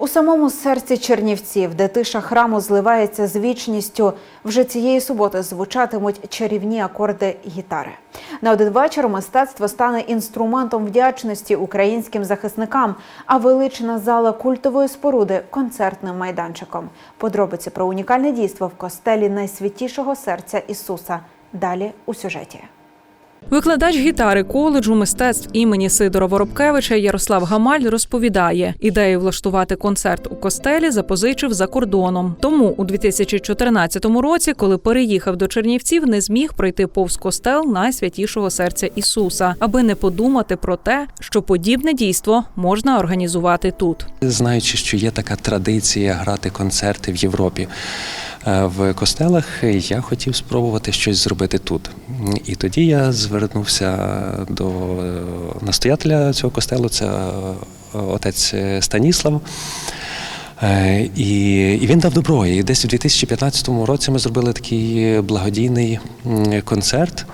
У самому серці Чернівців, де тиша храму зливається з вічністю, вже цієї суботи звучатимуть чарівні акорди гітари. На один вечір мистецтво стане інструментом вдячності українським захисникам, а велична зала культової споруди концертним майданчиком. Подробиці про унікальне дійство в костелі найсвятішого серця Ісуса. Далі у сюжеті. Викладач гітари коледжу мистецтв імені Сидора Воробкевича Ярослав Гамаль розповідає, ідею влаштувати концерт у костелі запозичив за кордоном. Тому у 2014 році, коли переїхав до Чернівців, не зміг пройти повз костел найсвятішого серця Ісуса, аби не подумати про те, що подібне дійство можна організувати тут. Знаючи, що є така традиція грати концерти в Європі в костелах, я хотів спробувати щось зробити тут. І тоді я звернувся до е, настоятеля цього костелу, це е, отець Станіслав. Е, І, і він дав добро. І десь у 2015 році ми зробили такий благодійний концерт.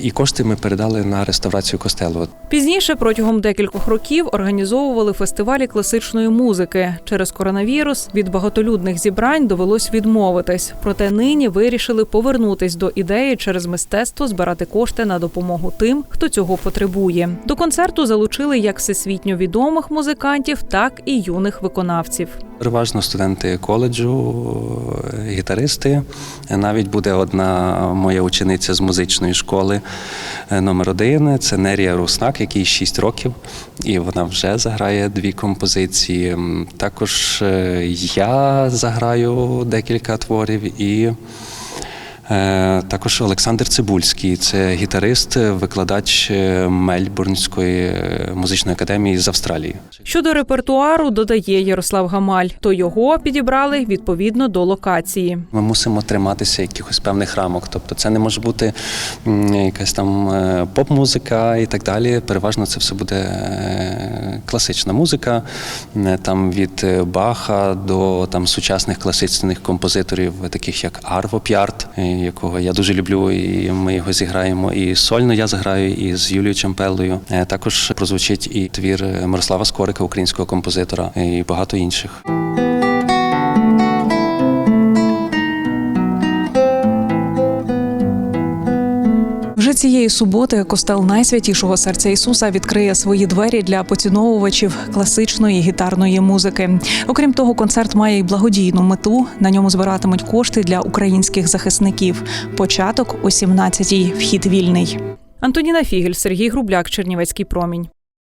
І кошти ми передали на реставрацію костелу. Пізніше протягом декількох років організовували фестивалі класичної музики. Через коронавірус від багатолюдних зібрань довелось відмовитись. Проте нині вирішили повернутись до ідеї через мистецтво збирати кошти на допомогу тим, хто цього потребує. До концерту залучили як всесвітньо відомих музикантів, так і юних виконавців. Переважно студенти коледжу, гітаристи. Навіть буде одна моя учениця з музичної школи е, номер один. Це Нерія Руснак, якій 6 років, і вона вже заграє дві композиції. Також е, я заграю декілька творів і. Е, Також Олександр Цибульський, це гітарист, викладач е, Мельбурнської е, музичної академії з Австралії. Щодо репертуару, додає Ярослав Гамаль, то його підібрали відповідно до локації. Ми мусимо триматися якихось певних рамок. Тобто, це не може бути якась там поп-музика і так далі. Переважно це все буде класична музика, е, там від е, Баха до там сучасних класичних композиторів, таких як Арво П'ярт, е, якого я дуже люблю, і ми його зіграємо. І сольно я заграю і з Юлією Чемпелою. Також прозвучить і твір Мирослава Скорика, українського композитора, і багато інших. Вже цієї суботи костел найсвятішого серця Ісуса відкриє свої двері для поціновувачів класичної гітарної музики. Окрім того, концерт має й благодійну мету. На ньому збиратимуть кошти для українських захисників. Початок о 17-й. Вхід вільний. Антоніна Фігель, Сергій Грубляк, Чернівецький промінь.